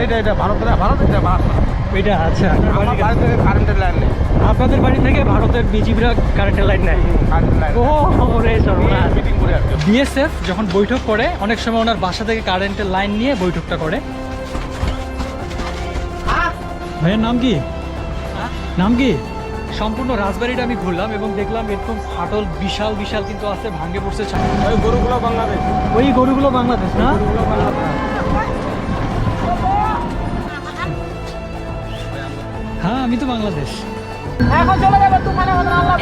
এটা এটা ভারতের ভারতের এটা আচ্ছা। আমার বাড়ি থেকে কারেন্টের লাইন নেই। আপনাদের বাড়ি থেকে ভারতের বিজিবিরা কারেন্টের লাইন নেয়? ও রে সর্বনাশ। মিটিং করে আসছে বিএসএফ যখন বৈঠক করে অনেক সময় ওনার বাসা থেকে কারেন্টের লাইন নিয়ে বৈঠকটা করে। ভাইয়ের নাম কি? নাম কি? সম্পূর্ণ রাজবাড়িটা আমি ঘুরলাম এবং দেখলাম এরকম ফাটল বিশাল বিশাল কিন্তু আছে ভাঙ্গে পড়ছে। ওই গরুগুলো বাংলাদেশ। ওই গরুগুলো বাংলাদেশ না? গরুগুলো বাংলাদেশ। হ্যাঁ আমি তো বাংলাদেশ। এখন চলে যাবে তুফানের মতন আল্লাহ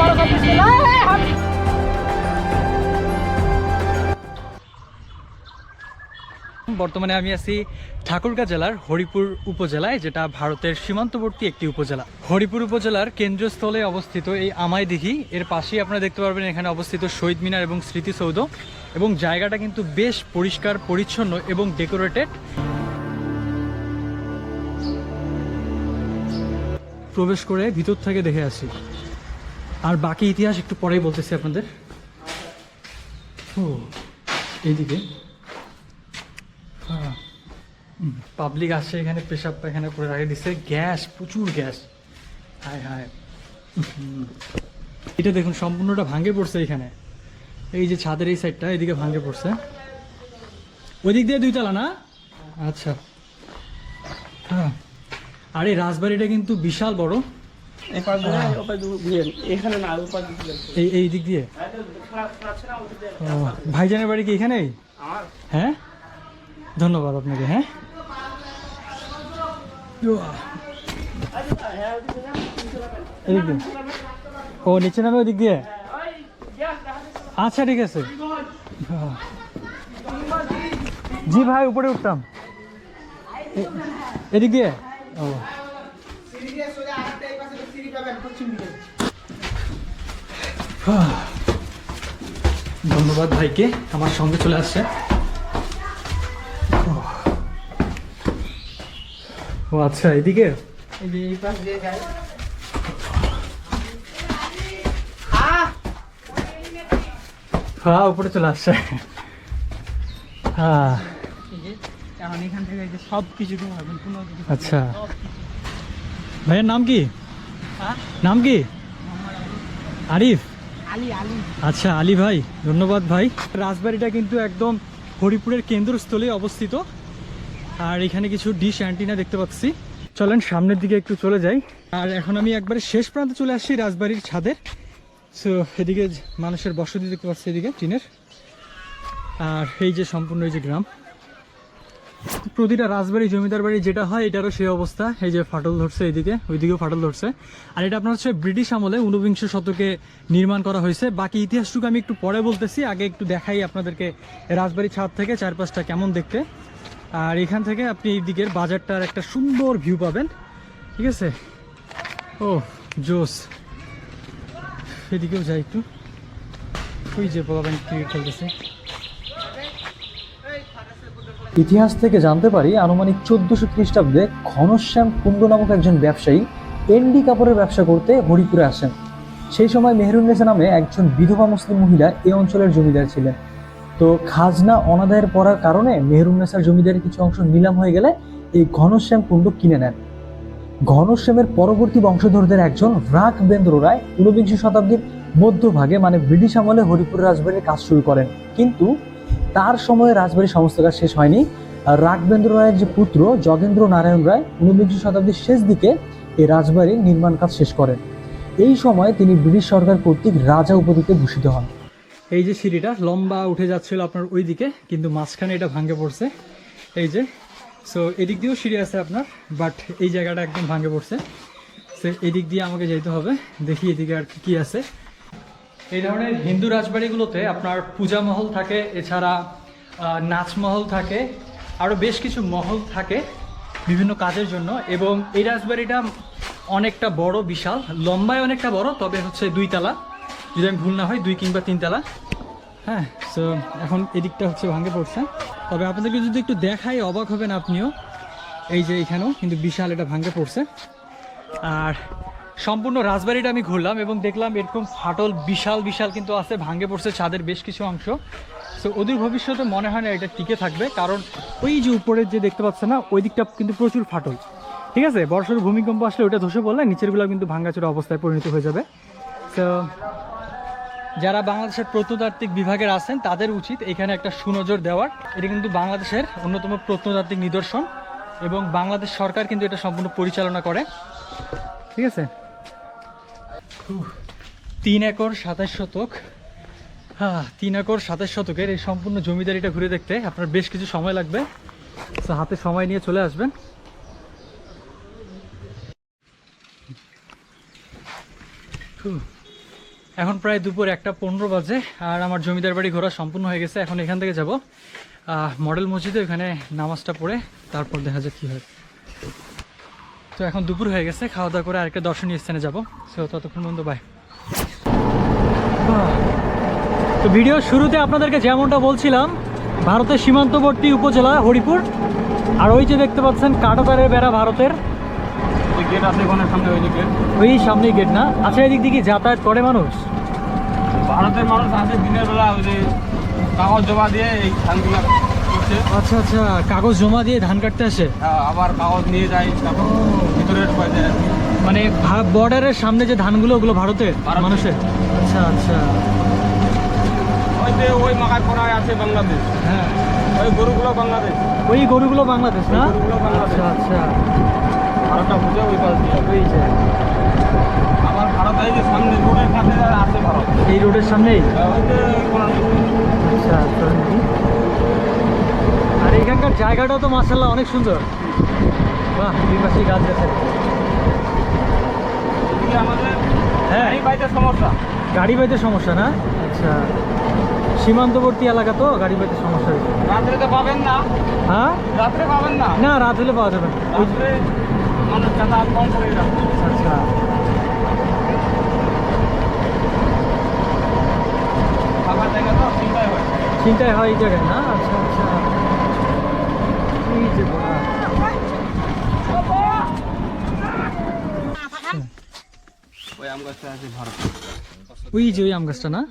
বর্তমানে আমি আছি ঠাকুরগাঁ জেলার হরিপুর উপজেলায় যেটা ভারতের সীমান্তবর্তী একটি উপজেলা। হরিপুর উপজেলার কেন্দ্রস্থলে অবস্থিত এই আমাই দিঘি এর পাশেই আপনারা দেখতে পারবেন এখানে অবস্থিত শহীদ মিনার এবং স্মৃতিসৌধ। এবং জায়গাটা কিন্তু বেশ পরিষ্কার পরিচ্ছন্ন এবং ডেকোরেটেড প্রবেশ করে ভিতর থেকে দেখে আসি। আর বাকি ইতিহাস একটু পরেই বলতেছি আপনাদের। ও, এইদিকে। পাবলিক আসে এখানে, পেশাব পায়খানা করে রাখে দিচ্ছে গ্যাস, প্রচুর গ্যাস। হায় হায়। এটা দেখুন, সম্পূর্ণটা ভাঙে পড়ছে এখানে। এই যে ছাদের এই সাইডটা এদিকে ভাঙে পড়ছে। ওই দিক দিয়ে দুই দুইতলা না? আচ্ছা। হ্যাঁ। আর এই রাজবাড়িটা কিন্তু বিশাল বড়। দিকে এই এই দিক দিয়ে? ভাইজানের বাড়ি কি এখানেই? হ্যাঁ? ধন্যবাদ আপনাকে হ্যাঁ। ও নিচে নামে ওদিক দিয়ে? আচ্ছা ঠিক আছে। জি ভাই উপরে উঠতাম। এদিক দিয়ে? ও। ধন্যবাদ ভাইকে, আমার সঙ্গে চলে আসছে। ও। আচ্ছা এদিকে? হ্যাঁ উপরে চলে আসছে। হ্যাঁ এখন এখান থেকে যে সব কিছু ঘুমাবেন কোনো আচ্ছা। ভাইয়ের নাম কি? হ্যাঁ? নাম কি? আরিফ? আচ্ছা আলী ভাই ধন্যবাদ ভাই। রাজবাড়িটা কিন্তু একদম হরিপুরের কেন্দ্রস্থলে অবস্থিত। আর এখানে কিছু ডিশ অ্যান্টিনা দেখতে পাচ্ছি। চলেন সামনের দিকে একটু চলে যাই। আর এখন আমি একবারে শেষ প্রান্তে চলে আসছি রাজবাড়ির ছাদের সো এদিকে মানুষের বসতি দেখতে পাচ্ছি এদিকে টিনের। আর এই যে সম্পূর্ণ এই যে গ্রাম। প্রতিটা রাজবাড়ি, জমিদার বাড়ি যেটা হয়, এটারও সেই অবস্থা। এই যে ফাটল ধরছে এইদিকে, ওইদিকেও ফাটল ধরছে। আর এটা আপনার হচ্ছে ব্রিটিশ আমলে ঊনবিংশ শতকে নির্মাণ করা হয়েছে। বাকি ইতিহাসটুকু আমি একটু পরে বলতেছি, আগে একটু দেখাই আপনাদেরকে রাজবাড়ি ছাদ থেকে চারপাশটা কেমন দেখতে। আর এখান থেকে আপনি এই দিকের বাজারটার একটা সুন্দর ভিউ পাবেন। ঠিক আছে? ও, জোস। এদিকেও যাই একটু। ওই যে পোলাবেন ক্রিকেট খেলতেছে। ইতিহাস থেকে জানতে পারি আনুমানিক চোদ্দশো খ্রিস্টাব্দে ঘনশ্যাম কুণ্ড নামক একজন ব্যবসায়ী এন্ডি কাপড়ের ব্যবসা করতে হরিপুরে আসেন। সেই সময় মেহরুন্নেসা নামে একজন বিধবা মুসলিম মহিলা এই অঞ্চলের জমিদার ছিলেন। তো খাজনা অনাদায়ের পড়ার কারণে মেহরুন্নেসার জমিদারের কিছু অংশ নিলাম হয়ে গেলে এই ঘনশ্যাম কুণ্ড কিনে নেন। ঘনশ্যামের পরবর্তী বংশধরদের একজন রাঘবেন্দ্র রায় ঊনবিংশ শতাব্দীর মধ্যভাগে মানে ব্রিটিশ আমলে হরিপুর রাজবাড়ির কাজ শুরু করেন। কিন্তু তার সময়ে রাজবাড়ির সমস্ত কাজ শেষ হয়নি। রাঘবেন্দ্র রায়ের যে পুত্র যোগেন্দ্র নারায়ণ রায়, ঊনবিংশ শতাব্দীর শেষ দিকে এই রাজবাড়ির নির্মাণ কাজ শেষ করেন। এই সময় তিনি ব্রিটিশ সরকার কর্তৃক রাজা উপাধিতে ভূষিত হন। এই যে সিঁড়িটা লম্বা উঠে যাচ্ছিল আপনার ওই দিকে কিন্তু মাঝখানে এটা ভাঙে পড়ছে। এই যে সো এদিক দিয়েও সিঁড়ি আছে আপনার বাট এই জায়গাটা একদম ভাঙে পড়ছে। সে এদিক দিয়ে আমাকে যেতে হবে, দেখি এদিকে আর কি কি আছে। এই ধরনের হিন্দু রাজবাড়িগুলোতে আপনার পূজা মহল থাকে, এছাড়া নাচমহল থাকে আরও বেশ কিছু মহল থাকে বিভিন্ন কাজের জন্য এবং এই রাজবাড়িটা অনেকটা বড়, বিশাল, লম্বায় অনেকটা বড়, তবে হচ্ছে দুই তালা যদি আমি ভুল না হয়, দুই কিংবা তিন তালা হ্যাঁ সো এখন এদিকটা হচ্ছে ভাঙে পড়ছে। তবে আপনাদেরকে যদি একটু দেখাই, অবাক হবেন আপনিও। এই যে এখানেও কিন্তু বিশাল এটা ভাঙে পড়ছে। আর সম্পূর্ণ রাজবাড়িটা আমি ঘুরলাম এবং দেখলাম এরকম ফাটল বিশাল বিশাল কিন্তু আছে, ভাঙে পড়ছে ছাদের বেশ কিছু অংশ। সো ওদের ভবিষ্যতে মনে হয় না এটা টিকে থাকবে, কারণ ওই যে উপরের যে দেখতে পাচ্ছে না, ওই দিকটা কিন্তু প্রচুর ফাটল। ঠিক আছে? বর্ষার ভূমিকম্প আসলে ওটা ধসে পড়লে নিচেরগুলো কিন্তু ভাঙ্গাচোরা অবস্থায় পরিণত হয়ে যাবে। তো যারা বাংলাদেশের প্রত্নতাত্ত্বিক বিভাগের আছেন, তাদের উচিত এখানে একটা সুনজর দেওয়ার। এটা কিন্তু বাংলাদেশের অন্যতম প্রত্নতাত্ত্বিক নিদর্শন এবং বাংলাদেশ সরকার কিন্তু এটা সম্পূর্ণ পরিচালনা করে। ঠিক আছে? তিন একর সাতাশ শতক। হ্যাঁ তিন একর সাতাশ শতকের এই সম্পূর্ণ জমিদারিটা ঘুরে দেখতে আপনার বেশ কিছু সময় লাগবে। তো হাতে সময় নিয়ে চলে আসবেন। এখন প্রায় দুপুর একটা পনেরো বাজে আর আমার জমিদার বাড়ি ঘোরা সম্পূর্ণ হয়ে গেছে। এখন এখান থেকে যাব। মডেল মসজিদে ওখানে নামাজটা পড়ে তারপর দেখা যাক কী হয়। তো এখন দুপুর হয়ে গেছে খাওয়া দাওয়া করে আরেকটা দর্শনীয় স্থানে যাব। সো ততক্ষণ বন্ধু বাই তো ভিডিও শুরুতে আপনাদেরকে যেমনটা বলছিলাম ভারতের সীমান্তবর্তী উপজেলা হরিপুর আর ওই যে দেখতে পাচ্ছেন কাটোকারের বেড়া ভারতের। ওই গেট আছে ওখানে সামনে ওই গেট ওই সামনেই গেট না? আচ্ছা এদিক দিকে যাতায়াত করে মানুষ? ভারতের মানুষ আছে দিনের বেলা ওই যে কাগজ জমা দিয়ে এই ধানগুলো করছে আচ্ছা আচ্ছা কাগজ জমা দিয়ে ধান কাটতে আসে? হ্যাঁ, আবার কাগজ নিয়ে যায় তারপর ভিতরে মানে বর্ডারের সামনে যে ধানগুলো ওগুলো ভারতের। মানুষের? আচ্ছা আচ্ছা। ওই মাকায় পড়ায় আছে বাংলাদেশ। হ্যাঁ। ওই গরুগুলো বাংলাদেশ। ওই গরুগুলো বাংলাদেশ না? বাংলাদেশ। আচ্ছা আচ্ছা। ভারতটা বুঝে ওই পাশ দিয়ে। ওই যে। আবার ভারত এই যে সামনে রোডের কাছে আছে ভারত। এই রোডের সামনেই? ওই আচ্ছা চলেন দেখি। আর এখানকার জায়গাটাও তো মাসাল্লাহ অনেক সুন্দর। বাহ দুই পাশে গাছ আছে। হ্যাঁ। এই সমস্যা। গাড়ি পাইতে সমস্যা না? আচ্ছা। সীমান্তবর্তী এলাকা তো গাড়ি পাইতে সমস্যা হয়েছে। রাত্রে তো পাবেন না। হ্যাঁ? রাত্রে পাবেন না? না রাত হলে পাওয়া যাবে মানুষ যাতায়াত কম করে আচ্ছা। হয়। চিন্তায় হয় এই জায়গায় না? আচ্ছা আচ্ছা। ওই আম গাছটা আছে ভারত ওই যে ওই আম গাছটা না?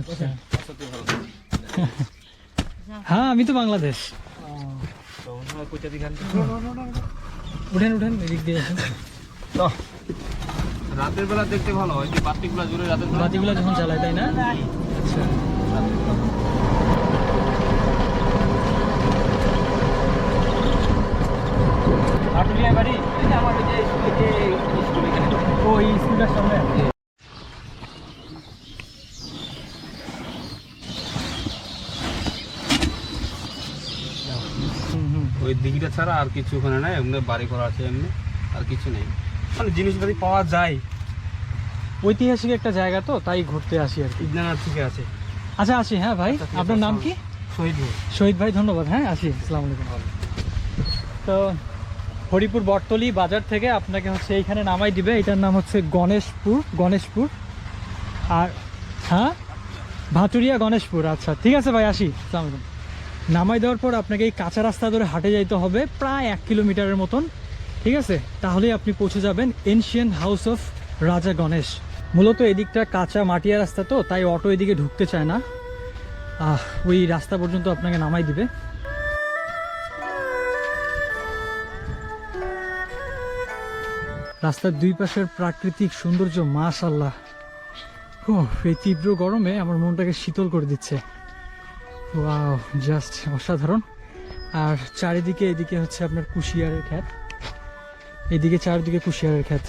আচ্ছা। হ্যাঁ আমি তো বাংলাদেশ। উঠেন উঠেন এদিক দিয়ে। রাতের বেলা দেখতে ভালো হয় যে বাতিগুলো জুড়ে রাতের বেলা বাতিগুলো যখন জ্বালায় তাই না? আচ্ছা। বাড়ি যে আমাদের যে স্কুল এখানে ও স্কুলটার সামনে ওই দিঘিটা ছাড়া আর কিছু ওখানে নাই এমনি বাড়ি করা আছে এমনি আর কিছু নেই। মানে জিনিসপাতি পাওয়া যায়। ঐতিহাসিক একটা জায়গা তো তাই ঘুরতে আসি আর কি। ইজনানার থেকে আছে। আচ্ছা আসি হ্যাঁ ভাই আপনার নাম কি? শহীদ ভাই শহীদ ভাই ধন্যবাদ হ্যাঁ আসি আসসালামু আলাইকুম। তো হরিপুর বটতলি বাজার থেকে আপনাকে হচ্ছে এইখানে নামাই দিবে। এটার নাম হচ্ছে গণেশপুর গণেশপুর। আর হ্যাঁ? ভাতুরিয়া গণেশপুর আচ্ছা ঠিক আছে ভাই আসি। আসসালামু নামাই দেওয়ার পর আপনাকে এই কাঁচা রাস্তা ধরে হাঁটে যাইতে হবে প্রায় এক কিলোমিটারের মতন ঠিক আছে? তাহলেই আপনি পৌঁছে যাবেন এনশিয়ান হাউস অফ রাজা গণেশ। মূলত এদিকটা কাঁচা মাটিয়া রাস্তা তো তাই অটো এদিকে ঢুকতে চায় না। আহ, ওই রাস্তা পর্যন্ত আপনাকে নামাই দিবে। রাস্তার দুই পাশের প্রাকৃতিক সৌন্দর্য মাশাল্লাহ ও এই তীব্র গরমে আমার মনটাকে শীতল করে দিচ্ছে। ওয়াও, জাস্ট অসাধারণ। আর চারিদিকে, এদিকে হচ্ছে আপনার কুশিয়ারের খ্যাত এদিকে চারিদিকে কুশিয়ারের খ্যাত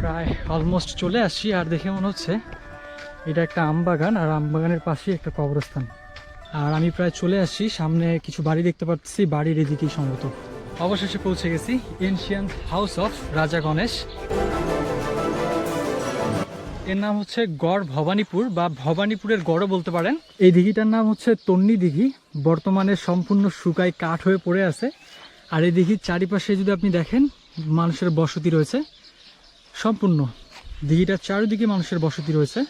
প্রায় অলমোস্ট চলে আসছি, আর দেখে মনে হচ্ছে এটা একটা আম বাগান, আর আম বাগানের পাশেই একটা কবরস্থান। আর আমি প্রায় চলে আসছি, সামনে কিছু বাড়ি দেখতে পাচ্ছি বাড়ির এদিকেই সম্ভবত। অবশেষে পৌঁছে গেছি এনশিয়ান হাউস অফ রাজা গণেশ এর নাম হচ্ছে গড় ভবানীপুর বা ভবানীপুরের গড়ও বলতে পারেন। এই দিঘিটার নাম হচ্ছে তন্নি দিঘি। বর্তমানে সম্পূর্ণ শুকায় কাঠ হয়ে পড়ে আছে। আর এই দিঘির চারিপাশে যদি আপনি দেখেন, মানুষের বসতি রয়েছে। সম্পূর্ণ দিঘিটার চারিদিকে মানুষের বসতি রয়েছে।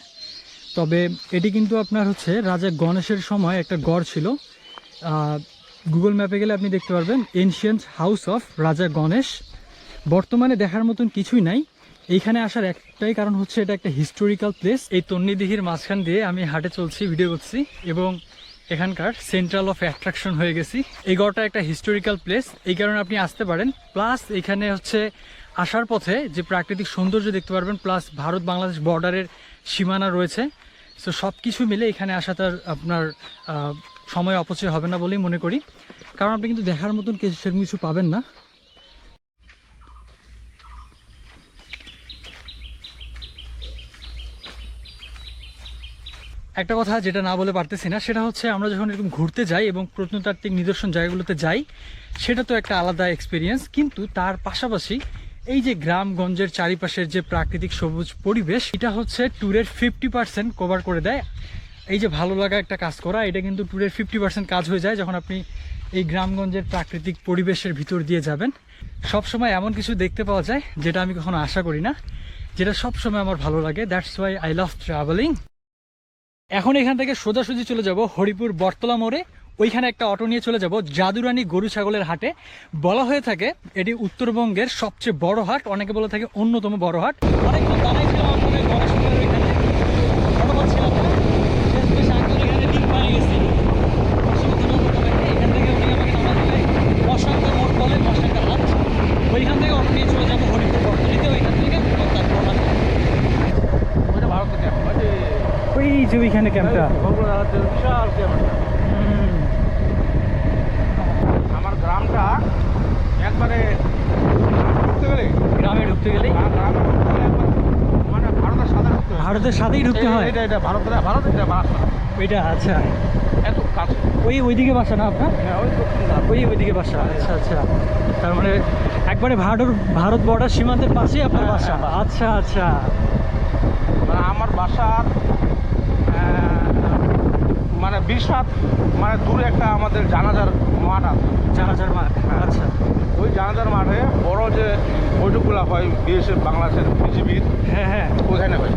তবে এটি কিন্তু আপনার হচ্ছে রাজা গণেশের সময় একটা গড় ছিল। গুগল ম্যাপে গেলে আপনি দেখতে পারবেন এনশিয়েন্ট হাউস অফ রাজা গণেশ বর্তমানে দেখার মতন কিছুই নাই। এইখানে আসার একটাই কারণ হচ্ছে এটা একটা হিস্টোরিক্যাল প্লেস এই তন্নিদিহির মাঝখান দিয়ে আমি হাটে চলছি ভিডিও করছি এবং এখানকার সেন্ট্রাল অফ অ্যাট্রাকশন হয়ে গেছি। এই গড়টা একটা হিস্টোরিক্যাল প্লেস এই কারণে আপনি আসতে পারেন। প্লাস এখানে হচ্ছে আসার পথে যে প্রাকৃতিক সৌন্দর্য দেখতে পারবেন প্লাস ভারত বাংলাদেশ বর্ডারের সীমানা রয়েছে। সো সব কিছু মিলে এখানে আসাটার আপনার সময় অপচয় হবে না বলেই মনে করি। কারণ আপনি কিন্তু দেখার মতন কিছু সেরকম কিছু পাবেন না। একটা কথা যেটা না বলে পারতেছি না, সেটা হচ্ছে আমরা যখন এরকম ঘুরতে যাই এবং প্রত্নতাত্ত্বিক নিদর্শন জায়গাগুলোতে যাই, সেটা তো একটা আলাদা এক্সপিরিয়েন্স কিন্তু তার পাশাপাশি এই যে গ্রামগঞ্জের চারিপাশের যে প্রাকৃতিক সবুজ পরিবেশ, এটা হচ্ছে ট্যুরের ফিফটি পার্সেন্ট কভার করে দেয়। এই যে ভালো লাগা একটা কাজ করা, এটা কিন্তু ট্যুরের ফিফটি পার্সেন্ট কাজ হয়ে যায় যখন আপনি এই গ্রামগঞ্জের প্রাকৃতিক পরিবেশের ভিতর দিয়ে যাবেন। সব সময় এমন কিছু দেখতে পাওয়া যায় যেটা আমি কখনো আশা করি না, যেটা সব সময় আমার ভালো লাগে। That's why I love travelling এখন এখান থেকে সোজাসুজি চলে যাব হরিপুর বটতলা মোড়ে। ওইখানে একটা অটো নিয়ে চলে যাব জাদুরানী গরু ছাগলের হাটে। বলা হয়ে থাকে এটি উত্তরবঙ্গের সবচেয়ে বড় হাট, অনেকে বলে থাকে অন্যতম বড় হাট। অনেকগুলো দাঁড়াই ছিলাম আসলে গণেশপুরের ওইখানে ফটো পাচ্ছিলাম না শেষমেশ আঙ্কেল এখানে ডিম পায়ে গেছি অসুবিধা নেই, তবে এখান থেকে উনি আমাকে নামাই দিলে মশাঙ্কা মোড় বলে মশাঙ্কা হাট ওইখান থেকে অটো নিয়ে চলে যাব হরিপুর বটতলিতে ওইখান থেকে তারপর হাট ওইটা ভারত থেকে ওই যে ওই যে ওইখানে ক্যাম্পটা আমার গ্রামটা একবারে ঢুকতে গেলে গ্রামে ঢুকতে গেলে মানে ভারতের সাথে ভারতের সাথেই ঢুকতে হয়? এটা এটা ভারতের ভারত এটা ভারত ওইটা আচ্ছা। এত কাছে। ওই ওইদিকে বাসা না আপনার? হ্যাঁ ওই ওই ওইদিকে বাসা আচ্ছা আচ্ছা। তার মানে একবারে ভারত ভারত বর্ডার সীমান্তের পাশেই আপনার হ্যাঁ, বাসা? হ্যাঁ। আচ্ছা আচ্ছা। মানে আমার বাসার আহ, মানে বিশ হাত মানে দূরে একটা আমাদের জানাজার মাঠ আছে। জানাজার মাঠ আচ্ছা। ওই জানাজার মাঠে বড় যে বৈঠকগুলো হয় বিএসএফ বাংলাদেশের বিজিবির হ্যাঁ হ্যাঁ। ওইখানে হয়।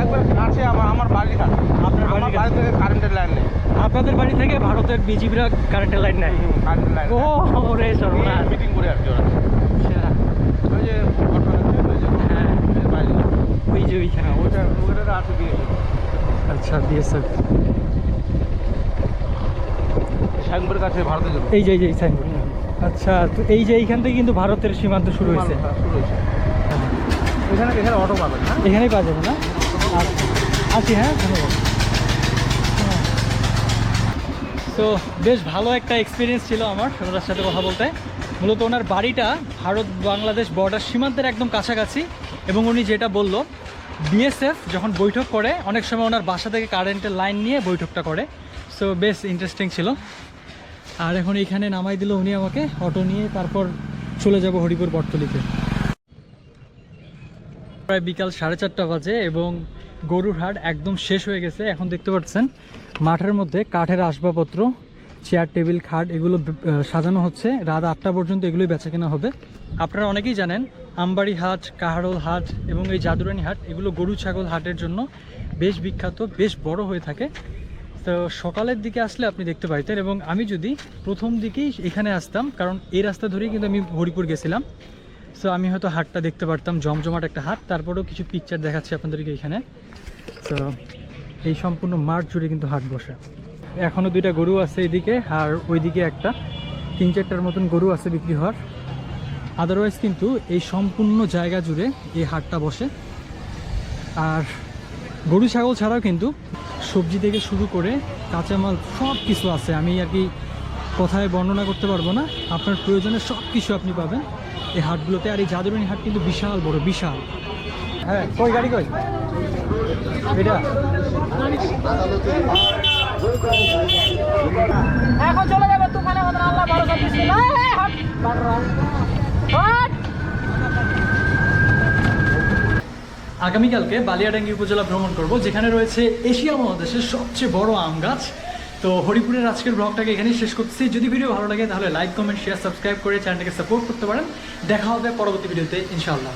একবার কাছে আমার আমার বাড়ি কাছে। আপনার আমার বাড়ি থেকে কারেন্টের লাইন নেই। আপনাদের বাড়ি থেকে ভারতের বিজিবিরা কারেন্টের লাইন নেয়? কারেন্টের লাইন ও রে সর্বনাশ। মিটিং করে আর কি ওরা। আচ্ছা, ওই যে ঘটনা ওই যে হ্যাঁ। ওই যে ওই যে ওইখানে হ্যাঁ ওইটা ওইটা আছে বিএসএফ। আচ্ছা বিএসএফ শ্যাংপুরের কাছে ভারতের জন্য। এই যে এই যে সাইনবোর্ড। আচ্ছা তো এই যে এইখান থেকে কিন্তু ভারতের সীমান্ত শুরু হয়েছে। শুরু হয়েছে। এখানে এখানে অটো পাবেন না এখানেই পাওয়া যাবে না? আচ্ছা আছি হ্যাঁ ধন্যবাদ। তো বেশ ভালো একটা এক্সপিরিয়েন্স ছিল আমার ওনার সাথে কথা বলতে। মূলত ওনার বাড়িটা ভারত বাংলাদেশ বর্ডার সীমান্তের একদম কাছাকাছি এবং উনি যেটা বলল বিএসএফ যখন বৈঠক করে, অনেক সময় ওনার বাসা থেকে কারেন্টের লাইন নিয়ে বৈঠকটা করে। সো বেশ ইন্টারেস্টিং ছিল। আর এখন এইখানে নামাই দিল উনি আমাকে অটো নিয়ে তারপর চলে যাব হরিপুর বটতলিতে। প্রায় বিকাল সাড়ে চারটা বাজে এবং গরুর হাট একদম শেষ হয়ে গেছে। এখন দেখতে পাচ্ছেন, মাঠের মধ্যে কাঠের আসবাবপত্র চেয়ার টেবিল খাট এগুলো সাজানো হচ্ছে। রাত আটটা পর্যন্ত এগুলোই বেচা কেনা হবে। আপনারা অনেকেই জানেন, আমবাড়ি হাট, কাহারোল হাট এবং এই জাদুরানি হাট, এগুলো গরু, ছাগল হাটের জন্য বেশ বিখ্যাত, বেশ বড় হয়ে থাকে। তো সকালের দিকে আসলে আপনি দেখতে পাইতেন এবং আমি যদি প্রথম দিকেই এখানে আসতাম, কারণ এই রাস্তা ধরেই কিন্তু আমি হরিপুর গেছিলাম। সো আমি হয়তো হাটটা দেখতে পারতাম, জমজমাট একটা হাট, তারপরেও কিছু পিকচার দেখাচ্ছি আপনাদেরকে এখানে। তো এই সম্পূর্ণ মাঠ জুড়ে কিন্তু হাট বসে। এখনও দুইটা গরু আছে এদিকে আর ওইদিকে একটা। তিন চারটার মতন গরু আছে বিক্রি হওয়ার। আদারওয়াইজ কিন্তু এই সম্পূর্ণ জায়গা জুড়ে এই হাটটা বসে। আর গরু, ছাগল ছাড়াও কিন্তু সবজি থেকে শুরু করে কাঁচামাল সব কিছু আছে। আমি আর কি কথায় বর্ণনা করতে পারব না। আপনার প্রয়োজনে সব কিছু আপনি পাবেন। এই হাটগুলোতে আর এই জাদুরানি হাট কিন্তু বিশাল বড়, বিশাল। হ্যাঁ কই গাড়ি কই? এটা? এখন চলে যাবে মতন আল্লাহ আগামীকালকে বালিয়াডাঙ্গি উপজেলা ভ্রমণ করব, যেখানে রয়েছে এশিয়া মহাদেশের সবচেয়ে বড় আম গাছ। তো হরিপুরের আজকের ব্লগটাকে এখানেই শেষ করতেছি। যদি ভিডিও ভালো লাগে তাহলে লাইক কমেন্ট শেয়ার সাবস্ক্রাইব করে চ্যানেলটাকে সাপোর্ট করতে পারেন। দেখা হবে পরবর্তী ভিডিওতে, ইনশাআল্লাহ।